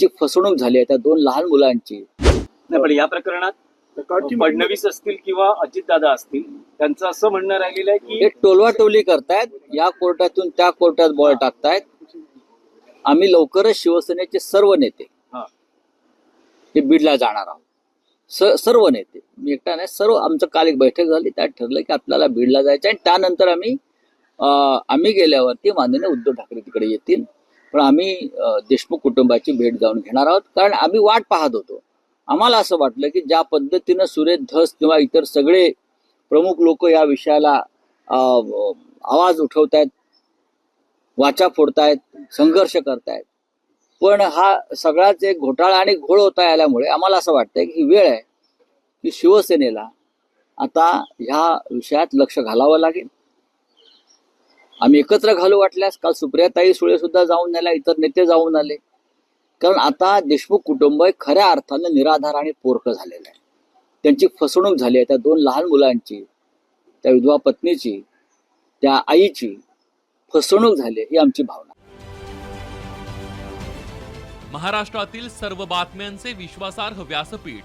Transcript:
त्यांची फसवणूक झाली आहे त्या दोन लहान मुलांची. नाही पण या प्रकरणात फडणवीस असतील किंवा अजितदादा असतील त्यांचं असं म्हणणं राहिलेलं आहे हे की टोलवाटोली करतायत या कोर्टातून त्या कोर्टात बॉल टाकतायत. आम्ही लवकरच शिवसेनेचे सर्व नेते हा. हे बीडला जाणार आहोत. स- सर्व नेते. मी एकटा नाही सर्व आमचं काल एक बैठक झाली त्यात ठरलं की आपल्याला बीडला जायचं आणि त्यानंतर आम्ही अं, आम्ही गेल्यावरती माननीय उद्धव ठाकरे तिकडे येतील. पण आम्ही देशमुख कुटुंबाची भेट जाऊन घेणार आहोत. कारण आम्ही वाट पाहत होतो. आम्हाला असं वाटलं की ज्या पद्धतीनं सुरेश धस किंवा इतर सगळे प्रमुख लोक या विषयाला आवाज उठवतायत वाचा फोडतायत संघर्ष करतायत. पण हा सगळाच एक घोटाळा आणि घोळ होता आल्यामुळे आम्हाला असं वाटतंय की ही वेळ आहे की शिवसेनेला आता ह्या विषयात लक्ष घालावं लागेल. आम्ही एकत्र घालू वाटल्यास काल सुप्रियाताई सुळे सुद्धा जाऊन आल्या इतर नेते जाऊन आले. कारण आता देशमुख कुटुंब हे खऱ्या अर्थानं निराधार आणि पोरकं झालेलं आहे. त्यांची फसवणूक झाली आहे. त्या दोन लहान मुलांची त्या विधवा पत्नीची त्या आईची फसवणूक झाली ही आमची भावना महाराष्ट्रातील सर्व बातम्यांचे विश्वासार्ह व्यासपीठ